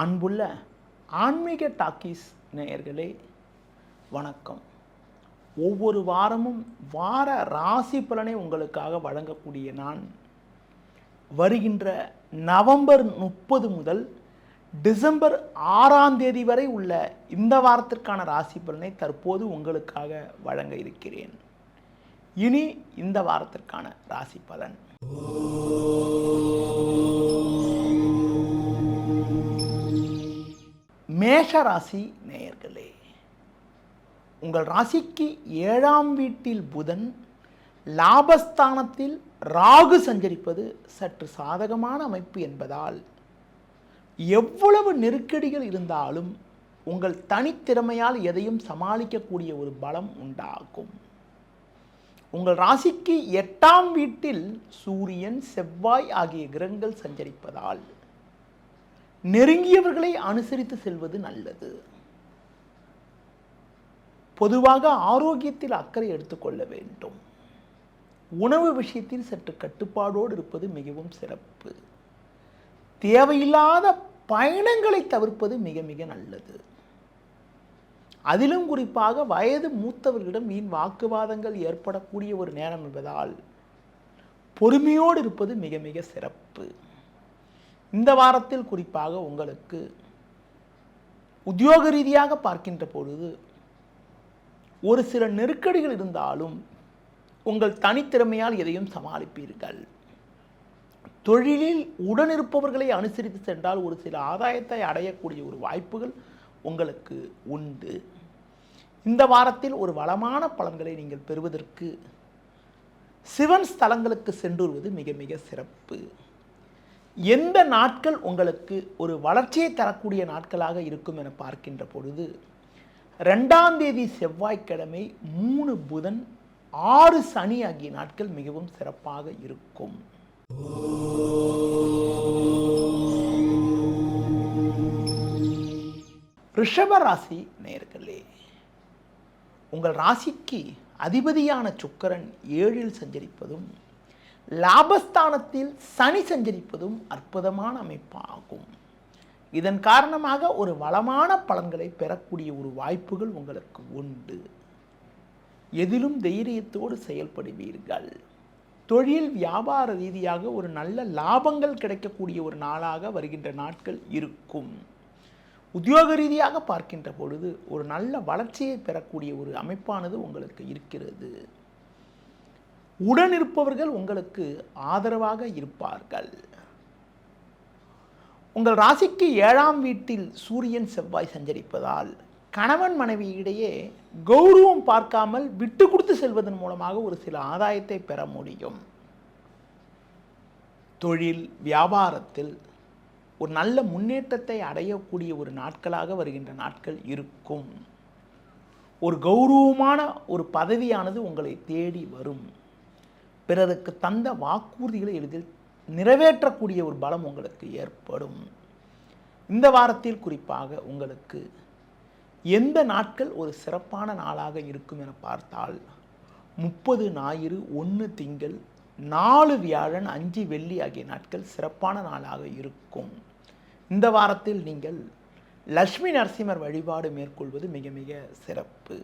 அன்புள்ள ஆன்மீக டாக்கீஸ் நேயர்களே வணக்கம். ஒவ்வொரு வாரமும் வார ராசி பலனை உங்களுக்காக வழங்கக்கூடிய நான் வருகின்ற நவம்பர் முப்பது முதல் டிசம்பர் ஆறாம் தேதி வரை உள்ள இந்த வாரத்திற்கான ராசி பலனை தற்போது உங்களுக்காக வழங்க இருக்கிறேன். இனி இந்த வாரத்திற்கான ராசி பலன். மேஷ ராசி நேயர்களே உங்கள் ராசிக்கு ஏழாம் வீட்டில் புதன் லாபஸ்தானத்தில் ராகு சஞ்சரிப்பது சற்று சாதகமான அமைப்பு என்பதால் எவ்வளவு நெருக்கடிகள் இருந்தாலும் உங்கள் தனித்திறமையால் எதையும் சமாளிக்கக்கூடிய ஒரு பலம் உண்டாகும். உங்கள் ராசிக்கு எட்டாம் வீட்டில் சூரியன் செவ்வாய் ஆகிய கிரகங்கள் சஞ்சரிப்பதால் நெருங்கியவர்களை அனுசரித்து செல்வது நல்லது. பொதுவாக ஆரோக்கியத்தில் அக்கறை எடுத்துக்கொள்ள வேண்டும். உணவு விஷயத்தில் சற்று கட்டுப்பாடோடு இருப்பது மிகவும் சிறப்பு. தேவையில்லாத பயணங்களை தவிர்ப்பது மிக மிக நல்லது. அதிலும் குறிப்பாக வயது மூத்தவர்களிடம் வீண் வாக்குவாதங்கள் ஏற்படக்கூடிய ஒரு நேரம் என்பதால் பொறுமையோடு இருப்பது மிக மிக சிறப்பு. இந்த வாரத்தில் குறிப்பாக உங்களுக்கு உத்தியோக ரீதியாக பார்க்கின்ற பொழுது ஒரு சில நெருக்கடிகள் இருந்தாலும் உங்கள் தனித்திறமையால் எதையும் சமாளிப்பீர்கள். தொழிலில் உடனிருப்பவர்களை அனுசரித்து சென்றால் ஒரு சில ஆதாயத்தை அடையக்கூடிய ஒரு வாய்ப்புகள் உங்களுக்கு உண்டு. இந்த வாரத்தில் ஒரு வளமான பலன்களை நீங்கள் பெறுவதற்கு சிவன் ஸ்தலங்களுக்கு சென்றுவருவது மிக மிக சிறப்பு. எந்த நாட்கள் உங்களுக்கு ஒரு வளர்ச்சியை தரக்கூடிய நாட்களாக இருக்கும் என பார்க்கின்ற பொழுது ரெண்டாம் தேதி செவ்வாய்க்கிழமை மூணு புதன் ஆறு சனி ஆகிய நாட்கள் மிகவும் சிறப்பாக இருக்கும். ரிஷப ராசி நேர்களே உங்கள் ராசிக்கு அதிபதியான சுக்கரன் ஏழில் சஞ்சரிப்பதும் லாபஸ்தானத்தில் சனி சஞ்சரிப்பதும் அற்புதமான அமைப்பாகும். இதன் காரணமாக ஒரு வளமான பலன்களை பெறக்கூடிய ஒரு வாய்ப்புகள் உங்களுக்கு உண்டு. எதிலும் தைரியத்தோடு செயல்படுவீர்கள். தொழில் வியாபார ரீதியாக ஒரு நல்ல லாபங்கள் கிடைக்கக்கூடிய ஒரு நாளாக வருகின்ற நாட்கள் இருக்கும். உத்தியோக ரீதியாக பார்க்கின்ற பொழுது ஒரு நல்ல வளர்ச்சியை பெறக்கூடிய ஒரு அமைப்பானது உங்களுக்கு இருக்கிறது. உடன் இருப்பவர்கள் உங்களுக்கு ஆதரவாக இருப்பார்கள். உங்கள் ராசிக்கு ஏழாம் வீட்டில் சூரியன் செவ்வாய் சஞ்சரிப்பதால் கணவன் மனைவி இடையே கௌரவம் பார்க்காமல் விட்டு கொடுத்து செல்வதன் மூலமாக ஒரு சில ஆதாயத்தை பெற முடியும். தொழில் வியாபாரத்தில் ஒரு நல்ல முன்னேற்றத்தை அடையக்கூடிய ஒரு நாட்களாக வருகின்ற நாட்கள் இருக்கும். ஒரு கௌரவமான ஒரு பதவியானது உங்களை தேடி வரும். பிறருக்கு தந்த வாக்குறுதிகளை எளிதில் நிறைவேற்றக்கூடிய ஒரு பலம் உங்களுக்கு ஏற்படும். இந்த வாரத்தில் குறிப்பாக உங்களுக்கு எந்த நாட்கள் ஒரு சிறப்பான நாளாக இருக்கும் என பார்த்தால் முப்பது ஞாயிறு ஒன்று திங்கள் நாலு வியாழன் அஞ்சு வெள்ளி ஆகிய நாட்கள் சிறப்பான நாளாக இருக்கும். இந்த வாரத்தில் நீங்கள் லக்ஷ்மி நரசிம்மர் வழிபாடு மேற்கொள்வது மிக மிக சிறப்பு.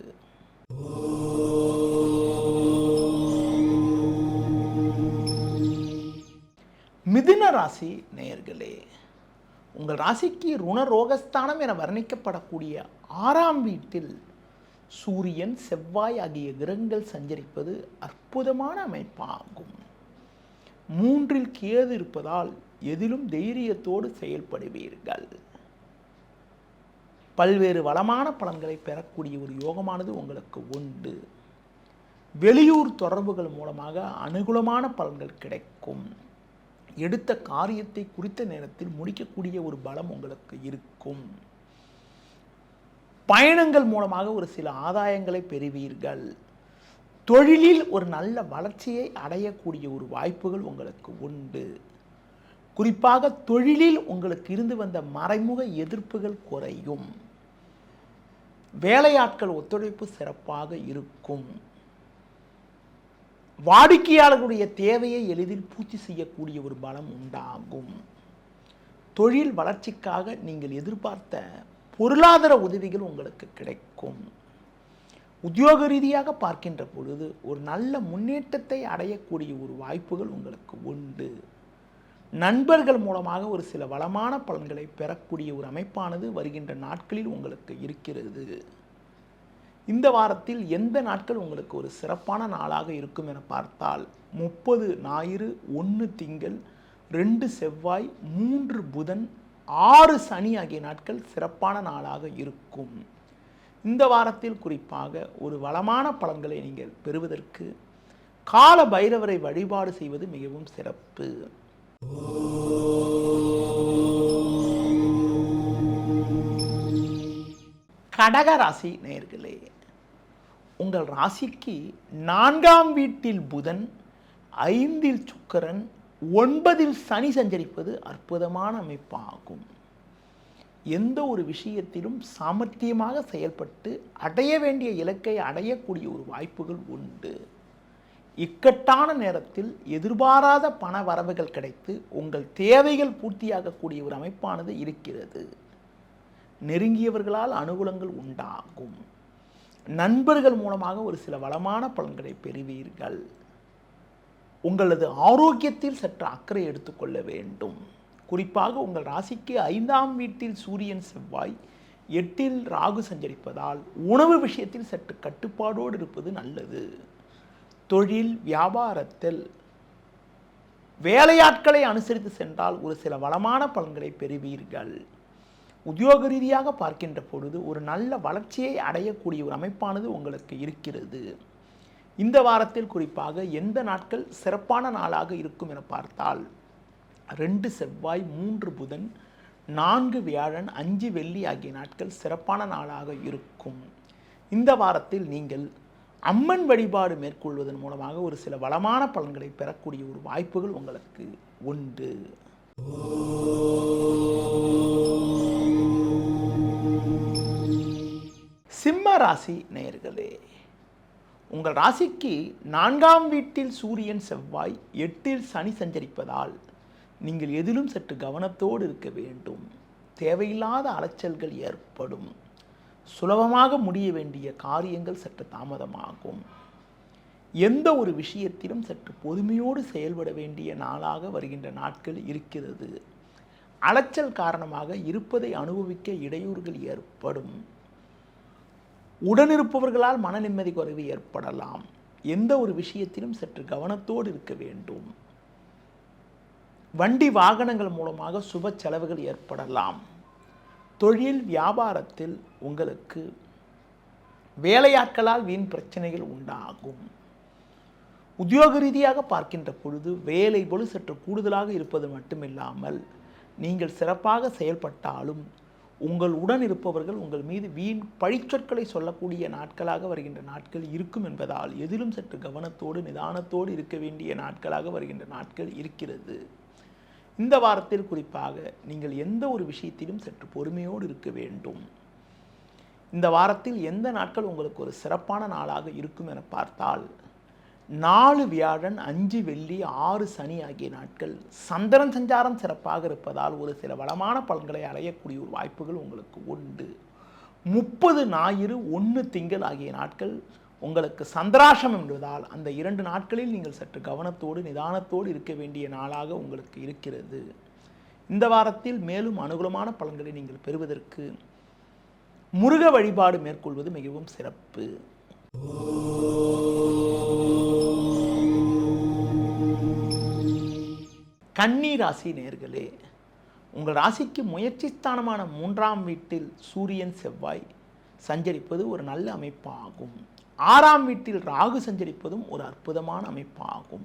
மிதுன ராசி நேயர்களே உங்கள் ராசிக்கு ருணரோகஸ்தானம் என வர்ணிக்கப்படக்கூடிய ஆறாம் வீட்டில் சூரியன் செவ்வாய் ஆகிய கிரகங்கள் சஞ்சரிப்பது அற்புதமான அமைப்பாகும். மூன்றில் கேது இருப்பதால் எதிலும் தைரியத்தோடு செயல்படுவீர்கள். பல்வேறு வளமான பலன்களை பெறக்கூடிய ஒரு யோகமானது உங்களுக்கு உண்டு. வெளியூர் தொடர்புகள் மூலமாக அனுகூலமான பலன்கள் கிடைக்கும். எடுத்த காரியத்தை குறித்த நேரத்தில் முடிக்கக்கூடிய ஒரு பலம் உங்களுக்கு இருக்கும். பயணங்கள் மூலமாக ஒரு சில ஆதாயங்களை பெறுவீர்கள். தொழிலில் ஒரு நல்ல வளர்ச்சியை அடையக்கூடிய ஒரு வாய்ப்புகள் உங்களுக்கு உண்டு. குறிப்பாக தொழிலில் உங்களுக்கு இருந்து வந்த மறைமுக எதிர்ப்புகள் குறையும். வேலையாட்கள் ஒத்துழைப்பு சிறப்பாக இருக்கும். வாடிக்கையாளர்களுடைய தேவையை எளிதில் பூர்த்தி செய்யக்கூடிய ஒரு பலம் உண்டாகும். தொழில் வளர்ச்சிக்காக நீங்கள் எதிர்பார்த்த பொருளாதார உதவிகள் உங்களுக்கு கிடைக்கும். உத்தியோக ரீதியாக பார்க்கின்ற பொழுது ஒரு நல்ல முன்னேற்றத்தை அடையக்கூடிய ஒரு வாய்ப்புகள் உங்களுக்கு உண்டு. நண்பர்கள் மூலமாக ஒரு சில வளமான பலன்களை பெறக்கூடிய ஒரு அமைப்பானது வருகின்ற நாட்களில் உங்களுக்கு இருக்கிறது. இந்த வாரத்தில் எந்த நாட்கள் உங்களுக்கு ஒரு சிறப்பான நாளாக இருக்கும் என பார்த்தால் முப்பது ஞாயிறு ஒன்று திங்கள் ரெண்டு செவ்வாய் மூன்று புதன் ஆறு சனி ஆகிய நாட்கள் சிறப்பான நாளாக இருக்கும். இந்த வாரத்தில் குறிப்பாக ஒரு வளமான பலன்களை நீங்கள் பெறுவதற்கு கால பைரவரை வழிபாடு செய்வது மிகவும் சிறப்பு. கடக ராசி உங்கள் ராசிக்கு நான்காம் வீட்டில் புதன் ஐந்தில் சுக்கரன் ஒன்பதில் சனி சஞ்சரிப்பது அற்புதமான அமைப்பாகும். எந்த ஒரு விஷயத்திலும் சாமர்த்தியமாக செயல்பட்டு அடைய வேண்டிய இலக்கை அடையக்கூடிய ஒரு வாய்ப்புகள் உண்டு. இக்கட்டான நேரத்தில் எதிர்பாராத பண வரவுகள் கிடைத்து உங்கள் தேவைகள் பூர்த்தியாகக்கூடிய ஒரு அமைப்பானது இருக்கிறது. நெருங்கியவர்களால் அனுகூலங்கள் உண்டாகும். நண்பர்கள் மூலமாக ஒரு சில வளமான பலன்களை பெறுவீர்கள். உங்களது ஆரோக்கியத்தில் சற்று அக்கறை எடுத்துக்கொள்ள வேண்டும். குறிப்பாக உங்கள் ராசிக்கு ஐந்தாம் வீட்டில் சூரியன் செவ்வாய் எட்டில் ராகு சஞ்சரிப்பதால் உணவு விஷயத்தில் சற்று கட்டுப்பாடோடு இருப்பது நல்லது. தொழில் வியாபாரத்தில் வேலையாட்களை அனுசரித்து சென்றால் ஒரு சில வளமான பலன்களை பெறுவீர்கள். உத்தியோக ரீதியாக பார்க்கின்ற பொழுது ஒரு நல்ல வளர்ச்சியை அடையக்கூடிய ஒரு அமைப்பானது உங்களுக்கு இருக்கிறது. இந்த வாரத்தில் குறிப்பாக எந்த நாட்கள் சிறப்பான நாளாக இருக்கும் என பார்த்தால் ரெண்டு செவ்வாய் மூன்று புதன் நான்கு வியாழன் அஞ்சு வெள்ளி ஆகிய நாட்கள் சிறப்பான நாளாக இருக்கும். இந்த வாரத்தில் நீங்கள் அம்மன் வழிபாடு மேற்கொள்வதன் மூலமாக ஒரு சில வளமான பலன்களை பெறக்கூடிய ஒரு வாய்ப்புகள் உங்களுக்கு உண்டு. ராசி நேயர்களே உங்கள் ராசிக்கு நான்காம் வீட்டில் சூரியன் செவ்வாய் எட்டில் சனி சஞ்சரிப்பதால் நீங்கள் எதிலும் சற்று கவனத்தோடு இருக்க வேண்டும். தேவையில்லாத அலைச்சல்கள் ஏற்படும். சுலபமாக முடிய வேண்டிய காரியங்கள் சற்று தாமதமாகும். எந்த ஒரு விஷயத்திலும் சற்று பொறுமையோடு செயல்பட வேண்டிய நாளாக வருகின்ற நாட்கள் இருக்கிறது. அலைச்சல் காரணமாக இருப்பதை அனுபவிக்க இடையூறுகள் ஏற்படும். உடனிருப்பவர்களால் மன நிம்மதி குறைவு ஏற்படலாம். எந்த ஒரு விஷயத்திலும் சற்று கவனத்தோடு இருக்க வேண்டும். வண்டி வாகனங்கள் மூலமாக சுப செலவுகள் ஏற்படலாம். தொழில் வியாபாரத்தில் உங்களுக்கு வேலையாட்களால் வீண் பிரச்சனைகள் உண்டாகும். உத்தியோக ரீதியாக பார்க்கின்ற பொழுது வேலை பொழு சற்று கூடுதலாக இருப்பது மட்டுமில்லாமல் நீங்கள் சிறப்பாக செயல்பட்டாலும் உங்கள் உடன் இருப்பவர்கள் உங்கள் மீது வீண் பழிச்சொற்களை சொல்லக்கூடிய நாட்களாக வருகின்ற நாட்கள் இருக்கும் என்பதால் எதிலும் சற்று கவனத்தோடு நிதானத்தோடு இருக்க வேண்டிய நாட்களாக வருகின்ற நாட்கள் இருக்கிறது. இந்த வாரத்தில் குறிப்பாக நீங்கள் எந்த ஒரு விஷயத்திலும் சற்று பொறுமையோடு இருக்க வேண்டும். இந்த வாரத்தில் எந்த நாட்கள் உங்களுக்கு ஒரு சிறப்பான நாளாக இருக்கும் என பார்த்தால் நாலு வியாழன் அஞ்சு வெள்ளி ஆறு சனி ஆகிய நாட்கள் சந்திரன் சஞ்சாரம் சிறப்பாக இருப்பதால் ஒரு சில வளமான பலன்களை அடையக்கூடிய ஒரு வாய்ப்புகள் உங்களுக்கு உண்டு. முப்பது ஞாயிறு ஒன்று திங்கள் ஆகிய நாட்கள் உங்களுக்கு சந்திராசம் என்பதால் அந்த இரண்டு நாட்களில் நீங்கள் சற்று கவனத்தோடு நிதானத்தோடு இருக்க வேண்டிய நாளாக உங்களுக்கு இருக்கிறது. இந்த வாரத்தில் மேலும் அனுகூலமான பலன்களை நீங்கள் பெறுவதற்கு முருக வழிபாடு மேற்கொள்வது மிகவும் சிறப்பு. கன்னி ராசி நேர்களே உங்கள் ராசிக்கு முயற்சி ஸ்தானமான மூன்றாம் வீட்டில் சூரியன் செவ்வாய் சஞ்சரிப்பது ஒரு நல்ல அமைப்பாகும். ஆறாம் வீட்டில் ராகு சஞ்சரிப்பதும் ஒரு அற்புதமான அமைப்பாகும்.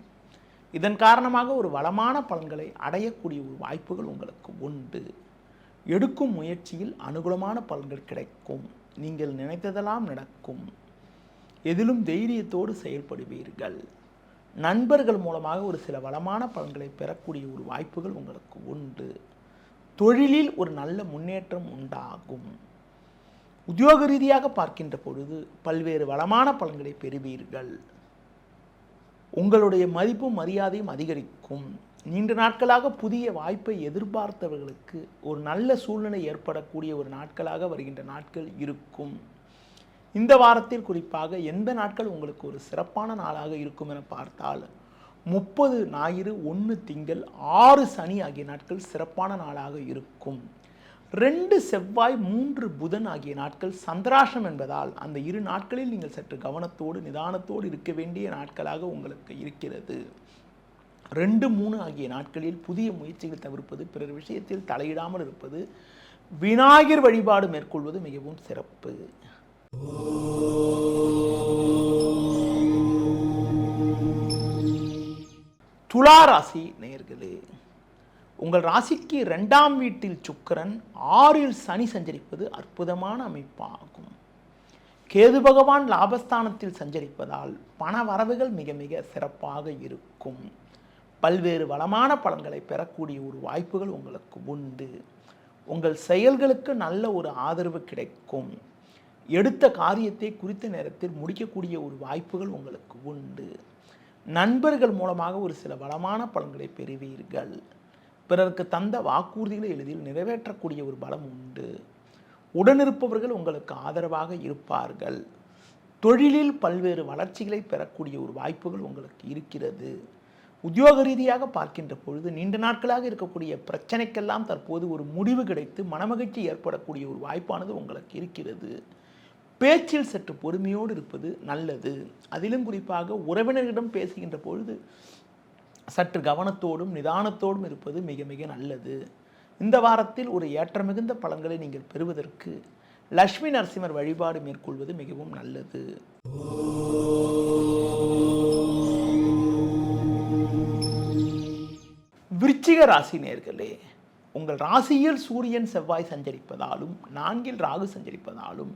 இதன் காரணமாக ஒரு வளமான பலன்களை அடையக்கூடிய ஒரு வாய்ப்புகள் உங்களுக்கு உண்டு. எடுக்கும் முயற்சியில் அனுகூலமான பலன்கள் கிடைக்கும். நீங்கள் நினைத்ததெல்லாம் நடக்கும். எதிலும் தைரியத்தோடு செயல்படுவீர்கள். நண்பர்கள் மூலமாக ஒரு சில வளமான பலன்களை பெறக்கூடிய ஒரு வாய்ப்புகள் உங்களுக்கு உண்டு. தொழிலில் ஒரு நல்ல முன்னேற்றம் உண்டாகும். உத்தியோக ரீதியாக பார்க்கின்ற பொழுது பல்வேறு வளமான பலன்களை பெறுவீர்கள். உங்களுடைய மதிப்பும் மரியாதையும் அதிகரிக்கும். நீண்ட நாட்களாக புதிய வாய்ப்பை எதிர்பார்த்தவர்களுக்கு ஒரு நல்ல சூழ்நிலை ஏற்படக்கூடிய ஒரு நாட்களாக வருகின்ற நாட்கள் இருக்கும். இந்த வாரத்தில் குறிப்பாக எந்த நாட்கள் உங்களுக்கு ஒரு சிறப்பான நாளாக இருக்கும் என பார்த்தால் முப்பது ஞாயிறு ஒன்று திங்கள் ஆறு சனி ஆகிய நாட்கள் சிறப்பான நாளாக இருக்கும். ரெண்டு செவ்வாய் மூன்று புதன் ஆகிய நாட்கள் சந்திராஷம் என்பதால் அந்த இரு நாட்களில் நீங்கள் சற்று கவனத்தோடு நிதானத்தோடு இருக்க வேண்டிய நாட்களாக உங்களுக்கு இருக்கிறது. ரெண்டு மூணு ஆகிய நாட்களில் புதிய முயற்சிகள் தவிர்ப்பது பிறர் விஷயத்தில் தலையிடாமல் இருப்பது விநாயகர் வழிபாடு மேற்கொள்வது மிகவும் சிறப்பு. துலா ராசி நேர்களே உங்கள் ராசிக்கு ரெண்டாம் வீட்டில் சுக்கரன் ஆறில் சனி சஞ்சரிப்பது அற்புதமான அமைப்பாகும். கேது பகவான் லாபஸ்தானத்தில் சஞ்சரிப்பதால் பண வரவுகள் மிக மிக சிறப்பாக இருக்கும். பல்வேறு வளமான பலன்களை பெறக்கூடிய ஒரு வாய்ப்புகள் உங்களுக்கு உண்டு. உங்கள் செயல்களுக்கு நல்ல ஒரு ஆதரவு கிடைக்கும். எடுத்த காரியத்தை குறித்த நேரத்தில் முடிக்கக்கூடிய ஒரு வாய்ப்புகள் உங்களுக்கு உண்டு. நண்பர்கள் மூலமாக ஒரு சில வளமான பலன்களை பெறுவீர்கள். பிறருக்கு தந்த வாக்குறுதிகளை எளிதில் நிறைவேற்றக்கூடிய ஒரு பலம் உண்டு. உடனிருப்பவர்கள் உங்களுக்கு ஆதரவாக இருப்பார்கள். தொழிலில் பல்வேறு வளர்ச்சிகளை பெறக்கூடிய ஒரு வாய்ப்புகள் உங்களுக்கு இருக்கிறது. உத்தியோக ரீதியாக பார்க்கின்ற பொழுது நீண்ட நாட்களாக இருக்கக்கூடிய பிரச்சனைக்கெல்லாம் தற்போது ஒரு முடிவு கிடைத்து மனமகிழ்ச்சி ஏற்படக்கூடிய ஒரு வாய்ப்பானது உங்களுக்கு இருக்கிறது. பேச்சில் சற்று பொறுமையோடு இருப்பது நல்லது. அதிலும் குறிப்பாக உறவினர்களிடம் பேசுகின்ற பொழுது சற்று கவனத்தோடும் நிதானத்தோடும் இருப்பது மிக மிக நல்லது. இந்த வாரத்தில் ஒரு ஏற்ற மிகுந்த பலன்களை நீங்கள் பெறுவதற்கு லக்ஷ்மி நரசிம்மர் வழிபாடு மேற்கொள்வது மிகவும் நல்லது. விருச்சிக ராசி நேர்களே உங்கள் ராசியில் சூரியன் செவ்வாய் சஞ்சரிப்பதாலும் நான்கில் ராகு சஞ்சரிப்பதாலும்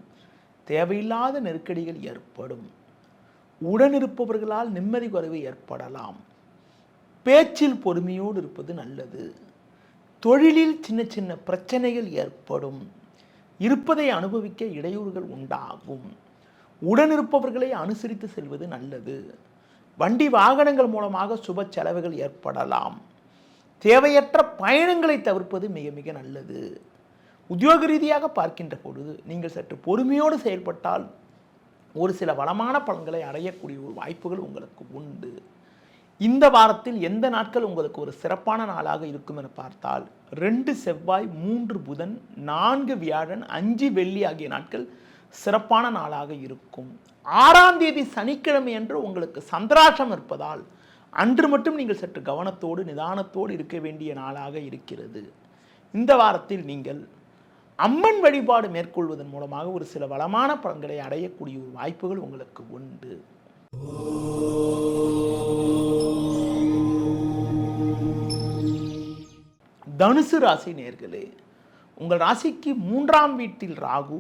தேவையில்லாத நெருக்கடிகள் ஏற்படும். உடனிருப்பவர்களால் நிம்மதி குறைவு ஏற்படலாம். பேச்சில் பொறுமையோடு இருப்பது நல்லது. தொழிலில் சின்ன சின்ன பிரச்சனைகள் ஏற்படும். இருப்பதை அனுபவிக்க இடையூறுகள் உண்டாகும். உடனிருப்பவர்களை அனுசரித்து செல்வது நல்லது. வண்டி வாகனங்கள் மூலமாக சுப செலவுகள் ஏற்படலாம். தேவையற்ற பயணங்களை தவிர்ப்பது மிக மிக நல்லது. உத்தியோக ரீதியாக பார்க்கின்ற பொழுது நீங்கள் சற்று பொறுமையோடு செயல்பட்டால் ஒரு சில வளமான பலன்களை அடையக்கூடிய ஒரு வாய்ப்புகள் உங்களுக்கு உண்டு. இந்த வாரத்தில் எந்த நாட்கள் உங்களுக்கு ஒரு சிறப்பான நாளாக இருக்கும் என பார்த்தால் ரெண்டு செவ்வாய் மூன்று புதன் நான்கு வியாழன் அஞ்சு வெள்ளி ஆகிய நாட்கள் சிறப்பான நாளாக இருக்கும். ஆறாம் தேதி சனிக்கிழமை என்று உங்களுக்கு சந்திராட்சம் இருப்பதால் அன்று மட்டும் நீங்கள் சற்று கவனத்தோடு நிதானத்தோடு இருக்க வேண்டிய நாளாக இருக்கிறது. இந்த வாரத்தில் நீங்கள் அம்மன் வழிபாடு மேற்கொள்வதன் மூலமாக ஒரு சில வளமான பலன்களை அடையக்கூடிய ஒரு வாய்ப்புகள் உங்களுக்கு உண்டு. தனுசு ராசி நேர்களே உங்கள் ராசிக்கு மூன்றாம் வீட்டில் ராகு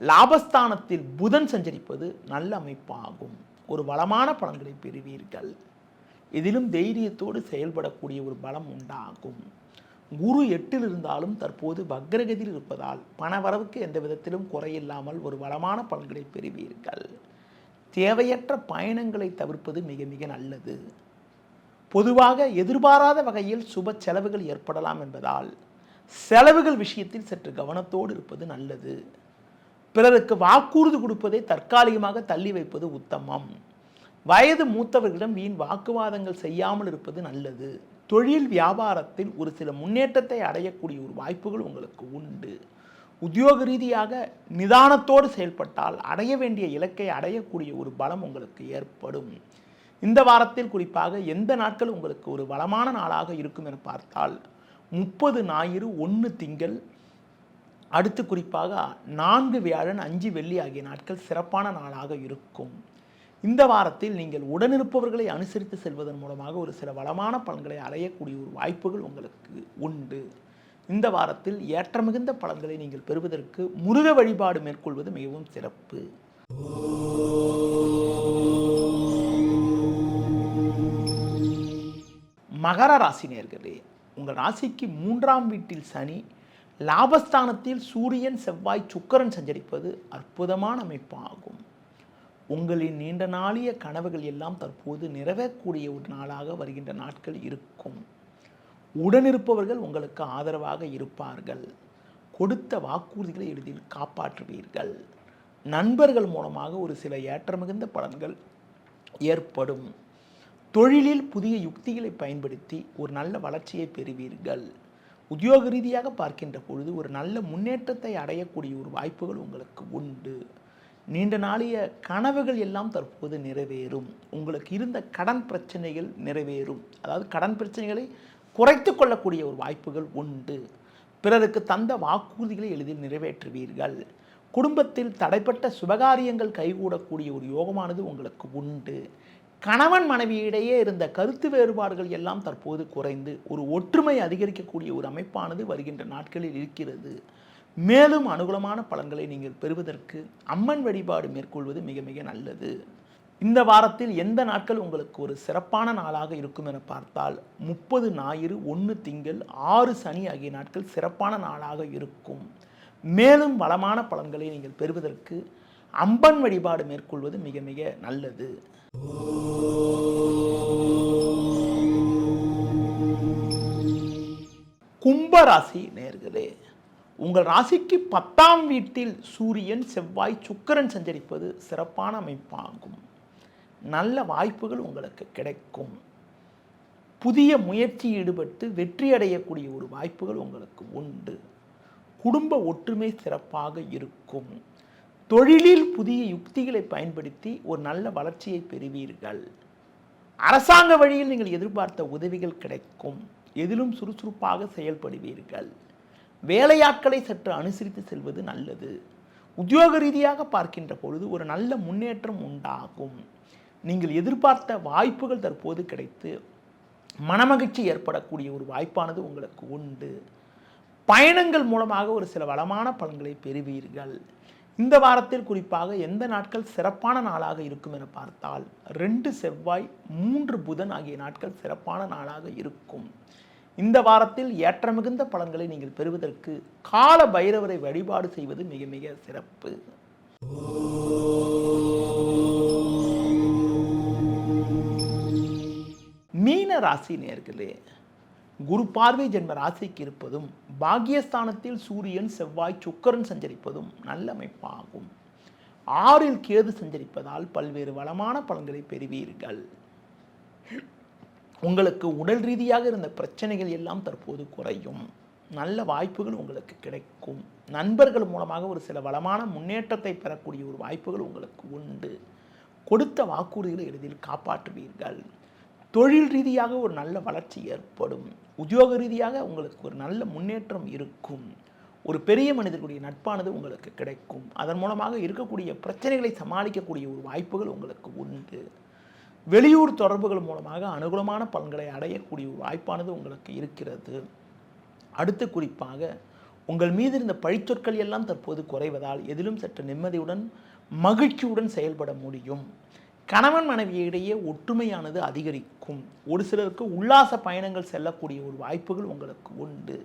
லாபஸ்தானத்தில் புதன் சஞ்சரிப்பது நல்ல அமைப்பாகும். ஒரு வளமான பலன்களை பெறுவீர்கள். இதிலும் தைரியத்தோடு செயல்படக்கூடிய ஒரு பலம் உண்டாகும். குரு எட்டில் இருந்தாலும் தற்போது வக்ரகதியில் இருப்பதால் பணவரவுக்கு எந்த விதத்திலும் குறையில்லாமல் ஒரு வளமான பலன்களை பெறுவீர்கள். தேவையற்ற பயணங்களை தவிர்ப்பது மிக மிக நல்லது. பொதுவாக எதிர்பாராத வகையில் சுப செலவுகள் ஏற்படலாம் என்பதால் செலவுகள் விஷயத்தில் சற்று கவனத்தோடு இருப்பது நல்லது. பிறருக்கு வாக்குறுதி கொடுப்பதை தற்காலிகமாக தள்ளி வைப்பது உத்தமம். வயது மூத்தவர்களிடம் வீண் வாக்குவாதங்கள் செய்யாமல் இருப்பது நல்லது. தொழில் வியாபாரத்தில் ஒரு சில முன்னேற்றத்தை அடையக்கூடிய ஒரு வாய்ப்புகள் உங்களுக்கு உண்டு. உத்தியோக ரீதியாக நிதானத்தோடு செயல்பட்டால் அடைய வேண்டிய இலக்கை அடையக்கூடிய ஒரு பலம் உங்களுக்கு ஏற்படும். இந்த வாரத்தில் குறிப்பாக எந்த நாட்கள் உங்களுக்கு ஒரு வளமான நாளாக இருக்கும் என பார்த்தால் முப்பது ஞாயிறு ஒன்று திங்கள் அடுத்து குறிப்பாக நான்கு வியாழன் அஞ்சு வெள்ளி ஆகிய நாட்கள் சிறப்பான நாளாக இருக்கும். இந்த வாரத்தில் நீங்கள் உடனிருப்பவர்களை அனுசரித்து செல்வதன் மூலமாக ஒரு சில வளமான பலன்களை அடையக்கூடிய ஒரு வாய்ப்புகள் உங்களுக்கு உண்டு. இந்த வாரத்தில் ஏற்ற மிகுந்த பலன்களை நீங்கள் பெறுவதற்கு முருக வழிபாடு மேற்கொள்வது மிகவும் சிறப்பு. மகர ராசி நேர்களே உங்கள் ராசிக்கு மூன்றாம் வீட்டில் சனி லாபஸ்தானத்தில் சூரியன் செவ்வாய் சுக்கரன் சஞ்சரிப்பது அற்புதமான அமைப்பாகும். உங்களின் நீண்ட நாளிய கனவுகள் எல்லாம் தற்போது நிறைவேறக்கூடிய ஒரு நாளாக வருகின்ற நாட்கள் இருக்கும். உடனிருப்பவர்கள் உங்களுக்கு ஆதரவாக இருப்பார்கள். கொடுத்த வாக்குறுதிகளை எளிதில் காப்பாற்றுவீர்கள். நண்பர்கள் மூலமாக ஒரு சில ஏற்றமிகுந்த பலன்கள் ஏற்படும். தொழிலில் புதிய யுக்திகளை பயன்படுத்தி ஒரு நல்ல வளர்ச்சியை பெறுவீர்கள். உத்தியோக ரீதியாக பார்க்கின்ற பொழுது ஒரு நல்ல முன்னேற்றத்தை அடையக்கூடிய ஒரு வாய்ப்புகள் உங்களுக்கு உண்டு. நீண்ட நாளைய கனவுகள் எல்லாம் தற்போது நிறைவேறும். உங்களுக்கு இருந்த கடன் பிரச்சனைகள் நிறைவேறும். அதாவது கடன் பிரச்சனைகளை குறைத்து கொள்ளக்கூடிய ஒரு வாய்ப்புகள் உண்டு. பிறருக்கு தந்த வாக்குறுதிகளை எளிதில் நிறைவேற்றுவீர்கள். குடும்பத்தில் தடைப்பட்ட சுபகாரியங்கள் கைகூடக்கூடிய ஒரு யோகமானது உங்களுக்கு உண்டு. கணவன் மனைவியிடையே இருந்த கருத்து வேறுபாடுகள் எல்லாம் தற்போது குறைந்து ஒரு ஒற்றுமை அதிகரிக்கக்கூடிய ஒரு அமைப்பானது வருகின்ற நாட்களில் இருக்கிறது. மேலும் அனுகூலமான பலன்களை நீங்கள் பெறுவதற்கு அம்மன் வழிபாடு மேற்கொள்வது மிக மிக நல்லது. இந்த வாரத்தில் எந்த நாட்கள் உங்களுக்கு ஒரு சிறப்பான நாளாக இருக்கும் என பார்த்தால் முப்பது ஞாயிறு ஒன்று திங்கள் ஆறு சனி ஆகிய நாட்கள் சிறப்பான நாளாக இருக்கும். மேலும் வளமான பலன்களை நீங்கள் பெறுவதற்கு அம்பன் வழிபாடு மேற்கொள்வது மிக மிக நல்லது. கும்பராசி நேர்களே உங்கள் ராசிக்கு பத்தாம் வீட்டில் சூரியன் செவ்வாய் சுக்கிரன் சஞ்சரிப்பது சிறப்பான அமைப்பாகும். நல்ல வாய்ப்புகள் உங்களுக்கு கிடைக்கும். புதிய முயற்சி ஈடுபட்டு வெற்றி அடையக்கூடிய ஒரு வாய்ப்புகள் உங்களுக்கு உண்டு. குடும்ப ஒற்றுமை சிறப்பாக இருக்கும். தொழிலில் புதிய யுக்திகளை பயன்படுத்தி ஒரு நல்ல வளர்ச்சியை பெறுவீர்கள். அரசாங்க வழியில் நீங்கள் எதிர்பார்த்த உதவிகள் கிடைக்கும். எதிலும் சுறுசுறுப்பாக செயல்படுவீர்கள். வேலையாட்களை சற்று அனுசரித்து செல்வது நல்லது. உத்தியோக ரீதியாக பார்க்கின்ற பொழுது ஒரு நல்ல முன்னேற்றம் உண்டாகும். நீங்கள் எதிர்பார்த்த வாய்ப்புகள் தற்போது கிடைத்து மனமகிழ்ச்சி ஏற்படக்கூடிய ஒரு வாய்ப்பானது உங்களுக்கு உண்டு. பயணங்கள் மூலமாக ஒரு சில வளமான பலன்களை பெறுவீர்கள். இந்த வாரத்தில் குறிப்பாக எந்த நாட்கள் சிறப்பான நாளாக இருக்கும் என பார்த்தால் ரெண்டு செவ்வாய் மூன்று புதன் ஆகிய நாட்கள் சிறப்பான நாளாக இருக்கும். இந்த வாரத்தில் ஏற்றமிகுந்த பலன்களை நீங்கள் பெறுவதற்கு கால பைரவரை வழிபாடு செய்வது மிக மிக சிறப்பு. மீன ராசி நேர்களே குரு பார்வை ஜென்ம ராசிக்கு இருப்பதும் பாக்கியஸ்தானத்தில் சூரியன் செவ்வாய் சுக்கரன் சஞ்சரிப்பதும் நல்ல அமைப்பாகும். ஆறில் கேது சஞ்சரிப்பதால் பல்வேறு வளமான பலன்களை பெறுவீர்கள். உங்களுக்கு உடல் ரீதியாக இருந்த பிரச்சனைகள் எல்லாம் தற்போது குறையும். நல்ல வாய்ப்புகள் உங்களுக்கு கிடைக்கும். நண்பர்கள் மூலமாக ஒரு சில வளமான முன்னேற்றத்தை பெறக்கூடிய ஒரு வாய்ப்புகள் உங்களுக்கு உண்டு. கொடுத்த வாக்குறுதிகளை எளிதில் காப்பாற்றுவீர்கள். தொழில் ரீதியாக ஒரு நல்ல வளர்ச்சி ஏற்படும். உத்தியோக ரீதியாக உங்களுக்கு ஒரு நல்ல முன்னேற்றம் இருக்கும். ஒரு பெரிய மனிதர்களுடைய நட்பானது உங்களுக்கு கிடைக்கும். அதன் மூலமாக இருக்கக்கூடிய பிரச்சனைகளை சமாளிக்கக்கூடிய ஒரு வாய்ப்புகள் உங்களுக்கு உண்டு. வெளியூர் தொடர்புகள் மூலமாக அனுகூலமான பலன்களை அடையக்கூடிய ஒரு வாய்ப்பானது உங்களுக்கு இருக்கிறது. அடுத்து குறிப்பாக உங்கள் மீது இருந்த பழிச்சொற்கள் எல்லாம் தற்போது குறைவதால் எதிலும் சற்று நிம்மதியுடன் மகிழ்ச்சியுடன் செயல்பட முடியும். கணவன் மனைவியிடையே ஒற்றுமையானது அதிகரிக்கும். ஒரு சிலருக்கு உல்லாச பயணங்கள் செல்லக்கூடிய ஒரு வாய்ப்புகள் உங்களுக்கு உண்டு.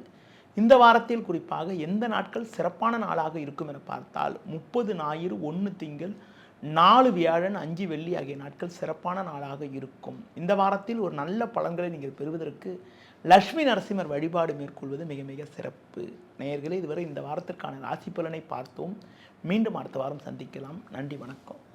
இந்த வாரத்தில் குறிப்பாக எந்த நாட்கள் சிறப்பான நாளாக இருக்கும் என பார்த்தால் முப்பது ஞாயிறு ஒன்று திங்கள் நாலு வியாழன் அஞ்சு வெள்ளி ஆகிய நாட்கள் சிறப்பான நாளாக இருக்கும். இந்த வாரத்தில் ஒரு நல்ல பலன்களை நீங்கள் பெறுவதற்கு லக்ஷ்மி நரசிம்மர் வழிபாடு மேற்கொள்வது மிக மிக சிறப்பு. நேயர்களே இதுவரை இந்த வாரத்திற்கான ராசி பலனை பார்த்தோம். மீண்டும் அடுத்த வாரம் சந்திக்கலாம். நன்றி வணக்கம்.